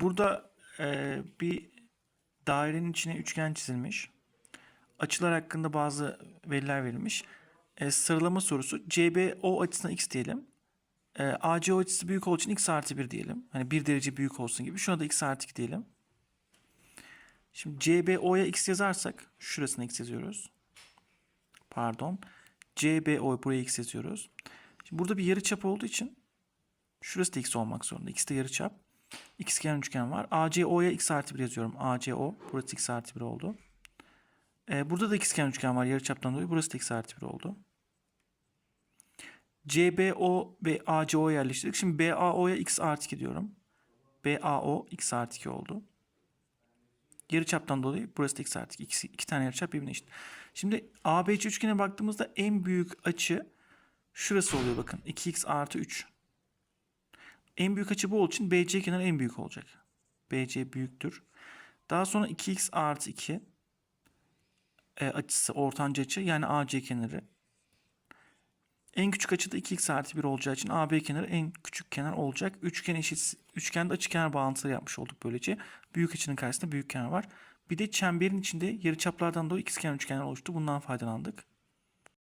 Burada e, bir dairenin içine üçgen çizilmiş. Açılar hakkında bazı veriler verilmiş. E, sıralama sorusu. CBO açısına x diyelim. E, ACO açısı büyük olduğu için x artı 1 diyelim. Hani 1 derece büyük olsun gibi. Şuna da x artı 2 diyelim. Şimdi CBO'ya x yazarsak şurasına x yazıyoruz. Pardon. CBO buraya x yazıyoruz. Şimdi burada bir yarıçap olduğu için şurası da x olmak zorunda. X de İkizkenar üçgen var. ACO'ya x artı 1 yazıyorum. ACO. Burası x artı 1 oldu. Ee, burada da ikizkenar üçgen var. Yarıçaptan dolayı. Burası da x artı 1 oldu. CBO ve ACO yerleştirdik. Şimdi BAO'ya x artı 2 diyorum. BAO x artı 2 oldu. Yarıçaptan dolayı burası da x artı 2. İki, iki tane yarıçap birbirine eşit. Şimdi ABC üçgene baktığımızda en büyük açı şurası oluyor bakın. 2x artı 3. En büyük açı bu olduğu için BC kenarı en büyük olacak. BC büyüktür. Daha sonra 2x artı 2 e, açısı ortanca açı yani AC kenarı. En küçük açı da 2x artı 1 olacağı için AB kenarı en küçük kenar olacak. Üçgen eşit üçgende açı kenar bağıntıları yapmış olduk böylece. Büyük açının karşısında büyük kenar var. Bir de çemberin içinde yarıçaplardan dolayı ikizkenar üçgenler oluştu. Bundan faydalandık.